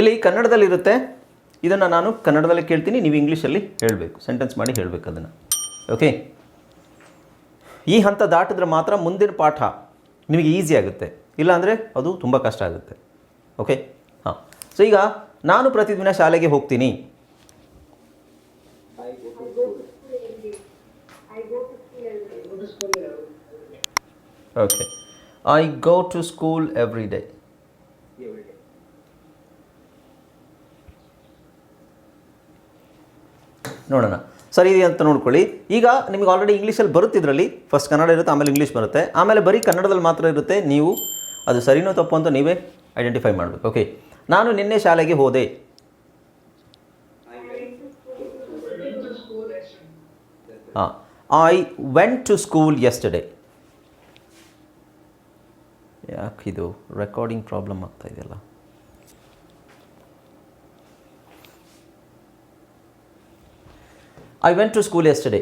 ಇಲ್ಲಿ ಕನ್ನಡದಲ್ಲಿ ಇರುತ್ತೆ. ಇದನ್ನು ನಾನು ಕನ್ನಡದಲ್ಲಿ ಕೇಳ್ತೀನಿ, ನೀವು ಇಂಗ್ಲೀಷಲ್ಲಿ ಹೇಳಬೇಕು. ಸೆಂಟೆನ್ಸ್ ಮಾಡಿ ಹೇಳಬೇಕು ಅದನ್ನು. ಓಕೆ ಈ ಹಂತ ದಾಟಿದ್ರೆ ಮಾತ್ರ ಮುಂದಿನ ಪಾಠ ನಿಮಗೆ ಈಸಿ ಆಗುತ್ತೆ. ಇಲ್ಲಾಂದರೆ ಅದು ತುಂಬ ಕಷ್ಟ ಆಗುತ್ತೆ. ಓಕೆ ಹಾಂ. ಸೊ ಈಗ ನಾನು ಪ್ರತಿದಿನ ಶಾಲೆಗೆ ಹೋಗ್ತೀನಿ. Okay I go to school every day ನೋಡೋಣ. ಸರಿ, ಇದೆ ಅಂತ ನೋಡ್ಕೊಳ್ಳಿ. ಈಗ ನಿಮಗೆ ಆಲ್ರೆಡಿ ಇಂಗ್ಲೀಷಲ್ಲಿ ಬರುತ್ತಿದ್ರಲ್ಲಿ ಫಸ್ಟ್ ಕನ್ನಡ ಇರುತ್ತೆ, ಆಮೇಲೆ ಇಂಗ್ಲೀಷ್ ಬರುತ್ತೆ. ಆಮೇಲೆ ಬರೀ ಕನ್ನಡದಲ್ಲಿ ಮಾತ್ರ ಇರುತ್ತೆ, ನೀವು ಅದು ಸರಿನೋ ತಪ್ಪು ಅಂತ ನೀವೇ ಐಡೆಂಟಿಫೈ ಮಾಡಬೇಕು ಓಕೆ ನಾನು ನಿನ್ನೆ ಶಾಲೆಗೆ ಹೋದೆ. ಹಾಂ. I went to school yesterday ಯಾಕಿದು recording problem ಆಗ್ತಾ ಇದೆಯಲ್ಲ? I went to school yesterday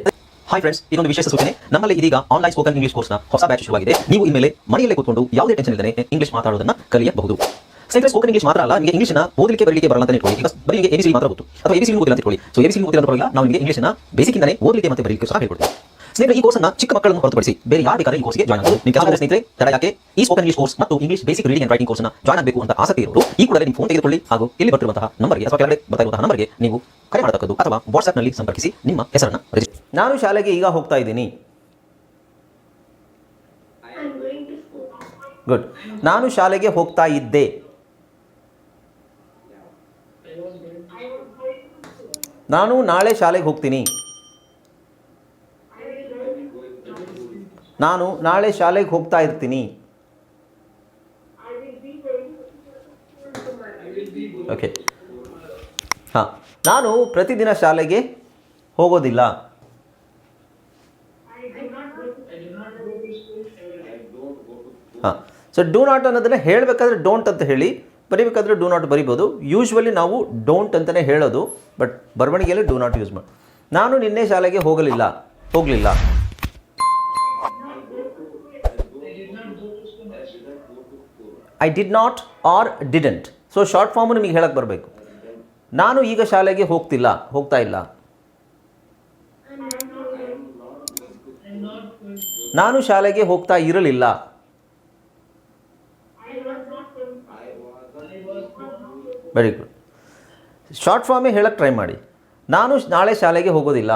hi friends ಇದೊಂದು ವಿಶೇಷ ಸೂಚನೆ. ನಮ್ಮಲ್ಲಿ ಇದೀಗ ಆನ್ಲೈನ್ ಸ್ಪೋಕನ್ ಇಂಗ್ಲಿಷ್ ಕೋರ್ಸ್ನ ಹೊಸ ಬ್ಯಾಚ್ ಶುರುವಾಗಿದೆ. ನೀವು ಇನ್ಮೇಲೆ ಮನೆಯಲ್ಲೇ ಕೂತ್ಕೊಂಡು ಯಾವುದೇ ಟೆನ್ಷನ್ ಇಲ್ಲದೆ ಇಂಗ್ಲಿಷ್ ಮಾತಾಡೋದನ್ನ ಕಲಿಯಬಹುದು. ಸ್ನೇಹಿತರೆ ಸ್ಪೋಕನ್ ಇಂಗ್ಲಿಷ್ ಮಾತ್ರ ಅಲ್ಲ, ನಿಮಗೆ ಇಂಗ್ಲಿಷ್ನ ಓದಲಿಕ್ಕೆ, ಬರಲಿಕ್ಕೆ ಬರಲ್ಲ ಅಂತ ಇಟ್ಕೊಳ್ಳಿ ಬರೀ ನಿಮಗೆ ಎಬಿಸಿ ಮಾತ್ರ ಗೊತ್ತು. ಅಥವಾ ಎಬಿಸಿ ಓದಿಲ್ಲ ಅಂತ ಇಟ್ಕೊಳ್ಳಿ. ಸೊ ಎಬಿಸಿ ಓದಿಲ್ಲ ಅಂತ ಪರವಾಗಿಲ್ಲ ನಾವು ನಿಮಗೆ ಇಂಗ್ಲಿಷ್ನ ಬೇಸಿಕ್ಕಿಂದನೇ ಓದಲಿಕ್ಕೆ ಮತ್ತೆ ಬರಲಿಕ್ಕೆ ಸಹ ಹೇಳ್ಕೊಡ್ತೀವಿ. ಸ್ನೇಹಿತರೆ, ಈ ಕೋರ್ಸ್ನ ಚಿಕ್ಕ ಮಕ್ಕಳನ್ನು ಹೊರತುಪಡಿಸಿ ಬೇರೆ ಯಾರು ಬೇಕಾದ್ರೆ ಈ ಕೋರ್ಸ್ಗೆ ಜಾಯ್ನ್ ಆಗಬಹುದು ನಿಮ್ಮ ಕೆಲವು ಸ್ನೇಹಿತರೆ, ತಡ ಯಾಕೆ ಈ ಸ್ಪೋಕನ್ ಇಂಗ್ಲಿಷ್ ಕೋರ್ಸ್ ಮತ್ತು English basic reading and writing ಕೋರ್ಸ್ನ ಜಾಯ್ನ್ ಆಗಬೇಕು ಅಂತ ಆಸಕ್ತಿ ಇರೋರು, ಈ ಕೂಡಲೇ ನಿಮ್ಮ ಫೋನ್ ತೆಗೆದುಕೊಳ್ಳಿ ಹಾಗೂ ಇಲ್ಲಿ ಬರ್ತಿರುವಂತಹ ನಂಬರ್ಗೆ ಅಥವಾ ಕೆಳಗಡೆ ಬರ್ತಾ ನಂಬರ್ಗೆ ನೀವು ಕರೆ ಮಾಡತಕ್ಕದ್ದು ಅಥವಾ ವಾಟ್ಸ್ಆಪ್ನಲ್ಲಿ ಸಂಪರ್ಕಿಸಿ ನಿಮ್ಮ ಹೆಸರನ್ನು ರಿಜಿಸ್ಟರ್ ನಾನು ಶಾಲೆಗೆ ಈಗ ಹೋಗ್ತಾ ಇದ್ದೀನಿ. ಗುಡ್ ನಾನು ಶಾಲೆಗೆ ಹೋಗ್ತಾ ಇದ್ದೆ. ನಾನು ನಾಳೆ ಶಾಲೆಗೆ ಹೋಗ್ತೀನಿ ನಾನು ನಾಳೆ ಶಾಲೆಗೆ ಹೋಗ್ತಾ ಇರ್ತೀನಿ. ಓಕೆ ಹಾಂ, ನಾನು ಪ್ರತಿದಿನ ಶಾಲೆಗೆ ಹೋಗೋದಿಲ್ಲ. ಹಾಂ ಸೊ ಡೂ ನಾಟ್ ಅನ್ನೋದನ್ನ ಹೇಳಬೇಕಾದ್ರೆ ಡೋಂಟ್ ಅಂತ ಹೇಳಿ. ಬರಿಬೇಕಾದ್ರೆ ಡೂ ನಾಟ್ ಬರಿಬೋದು. ಯೂಶ್ವಲಿ ನಾವು ಡೋಂಟ್ ಅಂತಲೇ ಹೇಳೋದು ಬಟ್ ಬರವಣಿಗೆಯಲ್ಲಿ ಡೂ ನಾಟ್ ಯೂಸ್ ಮಾಡಿ ನಾನು ನಿನ್ನೆ ಶಾಲೆಗೆ ಹೋಗಲಿಲ್ಲ ಹೋಗಲಿಲ್ಲ. I did not or didn't so short form ನಿಮಗೆ ಹೇಳಕ್ಕೆ ಬರಬೇಕು. ನಾನು ಈಗ ಶಾಲೆಗೆ ಹೋಗ್ತಿಲ್ಲ, ಹೋಗ್ತಾ ಇಲ್ಲ. ನಾನು ಶಾಲೆಗೆ ಹೋಗ್ತಾ ಇರಲಿಲ್ಲ. ವೆರಿ ಗುಡ್ ಶಾರ್ಟ್ ಫಾರ್ಮೇ ಹೇಳಕ್ಕೆ ಟ್ರೈ ಮಾಡಿ. ನಾನು ನಾಳೆ ಶಾಲೆಗೆ ಹೋಗೋದಿಲ್ಲ.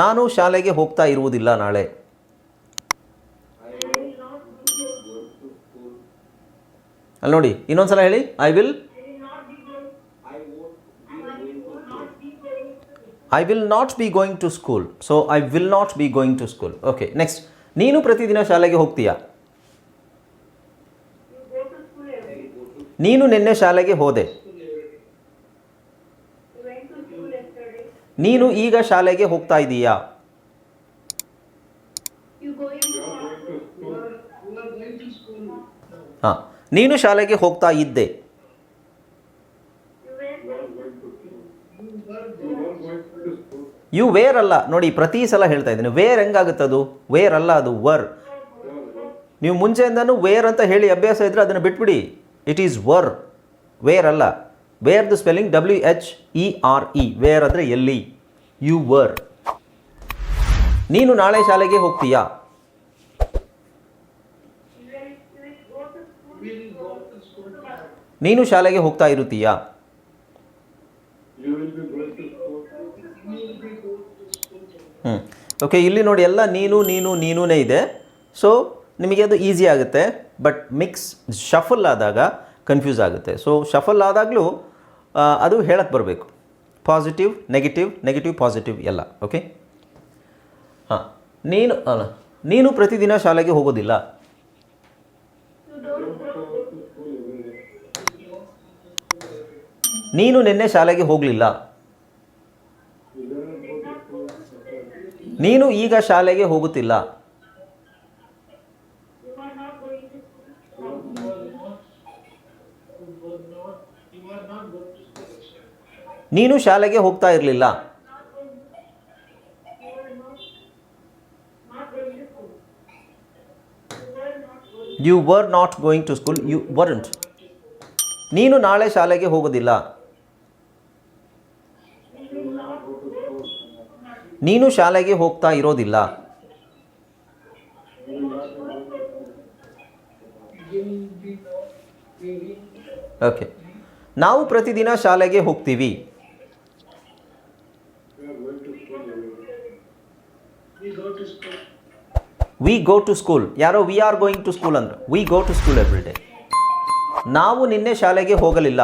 ನಾನು ಶಾಲೆಗೆ ಹೋಗ್ತಾ ಇರುವುದಿಲ್ಲ ನಾಳೆ. ಅಲ್ಲಿ ನೋಡಿ, ಇನ್ನೊಂದ್ಸಲ ಹೇಳಿ. I will I will not be going to school so I will not be going to school okay next ನೀನು ಪ್ರತಿದಿನ ಶಾಲೆಗೆ ಹೋಗ್ತೀಯಾ. ನೀನು ನಿನ್ನೆ ಶಾಲೆಗೆ ಹೋದೆ. ನೀನು ಈಗ ಶಾಲೆಗೆ ಹೋಗ್ತಾ ಇದ್ದೀಯಾ. ಹಾಂ ನೀನು ಶಾಲೆಗೆ ಹೋಗ್ತಾ ಇದ್ದೆ. ಯು ವೇರ್ ಅಲ್ಲ ನೋಡಿ ಪ್ರತಿ ಸಲ ಹೇಳ್ತಾ ಇದ್ದೀನಿ. ವೇರ್ ಹೆಂಗಾಗುತ್ತದು? ವೇರ್ ಅಲ್ಲ ಅದು ವರ್ ನೀವು ಮುಂಚೆಯಿಂದನೂ ವೇರ್ ಅಂತ ಹೇಳಿ ಅಭ್ಯಾಸ ಇದ್ದರೆ ಅದನ್ನು ಬಿಟ್ಬಿಡಿ. ಇಟ್ ಈಸ್ ವರ್ ವೇರ್ ಅಲ್ಲ. Where the spelling W H E R E where ಅಂದರೆ ಎಲ್ಲಿ? ಯು ವರ್ ನೀನು ನಾಳೆ ಶಾಲೆಗೆ ಹೋಗ್ತೀಯಾ? ನೀನು ಶಾಲೆಗೆ ಹೋಗ್ತಾ ಇರುತ್ತೀಯಾ? ಹ್ಞೂ ಓಕೆ ಇಲ್ಲಿ ನೋಡಿ ಎಲ್ಲ ನೀನು ನೀನು ನೀನೂ ಇದೆ. ಸೊ ನಿಮಗೆ ಅದು ಈಸಿ ಆಗುತ್ತೆ. ಬಟ್ ಮಿಕ್ಸ್ ಶಫಲ್ ಆದಾಗ ಕನ್ಫ್ಯೂಸ್ ಆಗುತ್ತೆ ಸೊ ಶಫಲ್ ಆದಾಗಲೂ ಅದು ಹೇಳಕ್ಕೆ ಬರಬೇಕು ಪಾಸಿಟಿವ್ ನೆಗೆಟಿವ್ ನೆಗೆಟಿವ್ ಪಾಸಿಟಿವ್ ಎಲ್ಲ ಓಕೆ ಹಾಂ, ನೀನು ನೀನು ಪ್ರತಿದಿನ ಶಾಲೆಗೆ ಹೋಗೋದಿಲ್ಲ. ನೀನು ನಿನ್ನೆ ಶಾಲೆಗೆ ಹೋಗಲಿಲ್ಲ. ನೀನು ಈಗ ಶಾಲೆಗೆ ಹೋಗುತ್ತಿಲ್ಲ ನೀನು ಶಾಲೆಗೆ ಹೋಗ್ತಾ ಇರಲಿಲ್ಲ. You were not going to school you weren't ನೀನು ನಾಳೆ ಶಾಲೆಗೆ ಹೋಗೋದಿಲ್ಲ. ನೀನು ಶಾಲೆಗೆ ಹೋಗ್ತಾ ಇರೋದಿಲ್ಲ. ಓಕೆ ನಾವು ಪ್ರತಿದಿನ ಶಾಲೆಗೆ ಹೋಗ್ತೀವಿ. ವಿ ಗೋ ಟು ಸ್ಕೂಲ್ ಯಾರೋ we are going to school ಅಂದರು. We go to school every day ನಾವು ನಿನ್ನೆ ಶಾಲೆಗೆ ಹೋಗಲಿಲ್ಲ.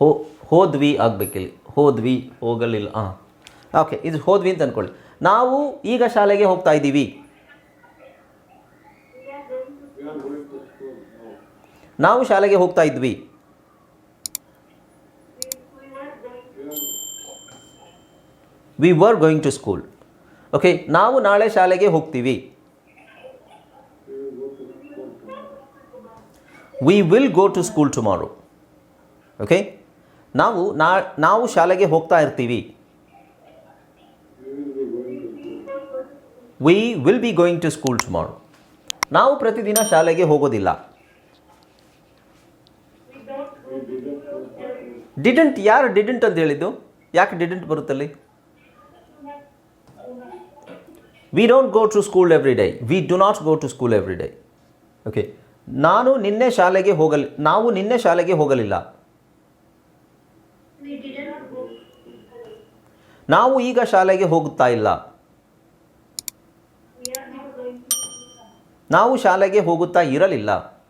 ಹೋ, ಹೋದ್ವಿ ಆಗಬೇಕಿಲ್ಲಿ ಹೋದ್ವಿ ಹೋಗಲಿಲ್ಲ ಹಾಂ ಓಕೆ, ಇದು ಹೋದ್ವಿ ಅಂತ ಅಂದ್ಕೊಳ್ಳಿ ನಾವು ಈಗ ಶಾಲೆಗೆ ಹೋಗ್ತಾ ಇದ್ದೀವಿ. ನಾವು ಶಾಲೆಗೆ ಹೋಗ್ತಾ ಇದ್ವಿ. We were going to school okay ನಾವು ನಾಳೆ ಶಾಲೆಗೆ ಹೋಗ್ತೀವಿ. We will go to school tomorrow okay ನಾವು ನಾ, ನಾವು ಶಾಲೆಗೆ ಹೋಗ್ತಾ ಇರ್ತೀವಿ. We will be going to school tomorrow ನಾವು ಪ್ರತಿದಿನ ಶಾಲೆಗೆ ಹೋಗೋದಿಲ್ಲ. ಡಿಡೆಂಟ್ ಯಾರು ಡಿಡೆಂಟ್ ಅಂತ ಹೇಳಿದ್ದು? ಯಾಕೆ didn't ಬರುತ್ತಲ್ಲಿ? We don't go to school every day we do not go to school every day okay ನಾನು ನಿನ್ನೆ ಶಾಲೆಗೆ ಹೋಗಲಿ ನಾವು ನಿನ್ನೆ ಶಾಲೆಗೆ ಹೋಗಲಿಲ್ಲ. We didn't go. ನಾವು ಈಗ ಶಾಲೆಗೆ ಹೋಗುತ್ತಾ ಇಲ್ಲ. ನಾವು ಶಾಲೆಗೆ ಹೋಗುತ್ತಾ ಇರಲಿಲ್ಲ.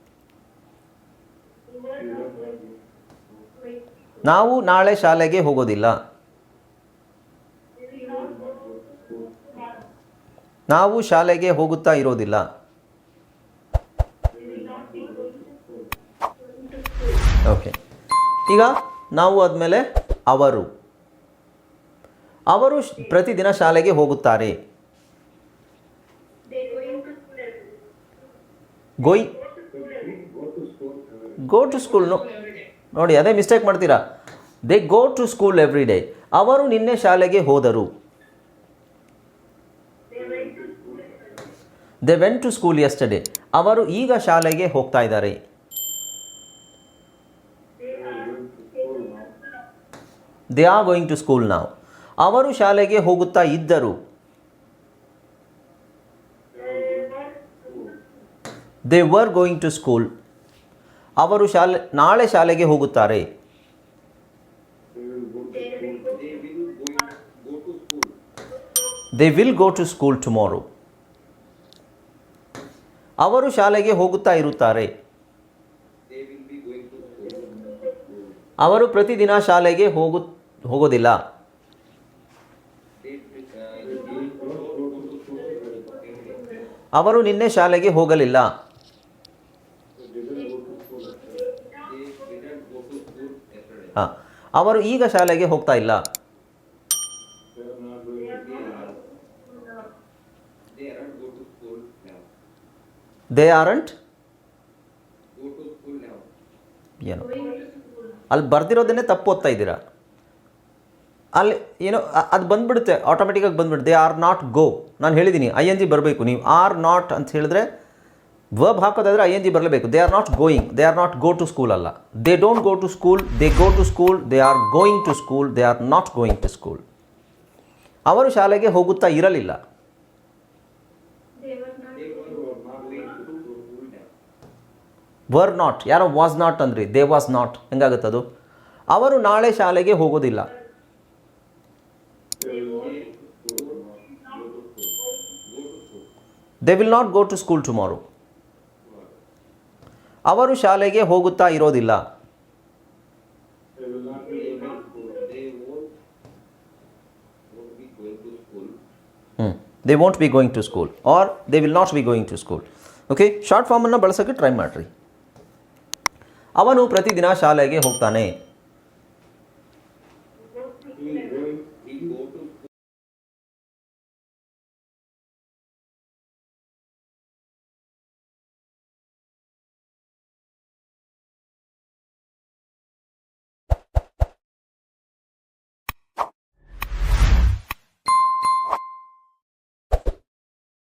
ನಾವು ನಾಳೆ ಶಾಲೆಗೆ ಹೋಗೋದಿಲ್ಲ. ನಾವು ಶಾಲೆಗೆ ಹೋಗುತ್ತಾ ಇರೋದಿಲ್ಲ. ಓಕೆ ಈಗ ನಾವು ಆದಮೇಲೆ ಅವರು. ಅವರು ಪ್ರತಿದಿನ ಶಾಲೆಗೆ ಹೋಗುತ್ತಾರೆ. ಗೋಯ್ ಗೋ ಟು ಸ್ಕೂಲ್ ನೋಡಿ ಅದೇ ಮಿಸ್ಟೇಕ್ ಮಾಡ್ತೀರಾ? They go to school every day ಅವರು ನಿನ್ನೆ ಶಾಲೆಗೆ ಹೋದರು. They went to school yesterday ಅವರು ಈಗ ಶಾಲೆಗೆ ಹೋಗ್ತಾ ಇದ್ದಾರೆ. They are going to school ನಾವು ಅವರು ಶಾಲೆಗೆ ಹೋಗುತ್ತಾ ಇದ್ದರು. They were going to school ಅವರು ಶಾಲೆ, ನಾಳೆ ಶಾಲೆಗೆ ಹೋಗುತ್ತಾರೆ. They will go to school tomorrow ಅವರು ಶಾಲೆಗೆ ಹೋಗುತ್ತಾ ಇರುತ್ತಾರೆ. ಅವರು ಪ್ರತಿದಿನ ಶಾಲೆಗೆ ಹೋಗು, ಹೋಗೋದಿಲ್ಲ. ಅವರು ನಿನ್ನೆ ಶಾಲೆಗೆ ಹೋಗಲಿಲ್ಲ. ಅವರು ಈಗ ಶಾಲೆಗೆ ಹೋಗ್ತಾ ಇಲ್ಲ. ದೇ ಆರಂಟ್ ಏನು. ಅಲ್ಲಿ ಬರ್ದಿರೋದನ್ನೇ ತಪ್ಪು ಓದ್ತಾ ಇದ್ದೀರಾ? ಅಲ್ಲಿ ಏನೋ ಅದು ಬಂದ್ಬಿಡುತ್ತೆ ಆಟೋಮೆಟಿಕಾಗಿ ಬಂದ್ಬಿಡುತ್ತೆ. ದೇ ಆರ್ ನಾಟ್ ಗೋ ನಾನು ಹೇಳಿದ್ದೀನಿ ಐ ಎನ್ ಜಿ ಬರಬೇಕು. ನೀವು ಆರ್ ನಾಟ್ ಅಂತ ಹೇಳಿದ್ರೆ ವರ್ಬ್ ಹಾಕೋದಾದ್ರೆ ಐ ಎನ್ ಜಿ ಬರಲೇಬೇಕು. They are not going they are not go to school ಅಲ್ಲ. They don't go to school they go to school they are going to school they are not going to school ಅವರು ಶಾಲೆಗೆ ಹೋಗುತ್ತಾ ಇರಲಿಲ್ಲ. Were not ಯಾರೋ was not ಅಂದ್ರಿ they was not ಹೆಂಗಾಗುತ್ತದು ಅವರು ನಾಳೆ ಶಾಲೆಗೆ ಹೋಗೋದಿಲ್ಲ. They will not go to school tomorrow ಅವರು ಶಾಲೆಗೆ ಹೋಗುತ್ತಾ ಇರೋದಿಲ್ಲ. They won't be going to school or they will not be going to school okay short ಫಾರ್ಮನ್ನು ಬಳಸೋಕ್ಕೆ ಟ್ರೈ ಮಾಡಿರಿ. ಅವನು ಪ್ರತಿದಿನ ಶಾಲೆಗೆ ಹೋಗ್ತಾನೆ.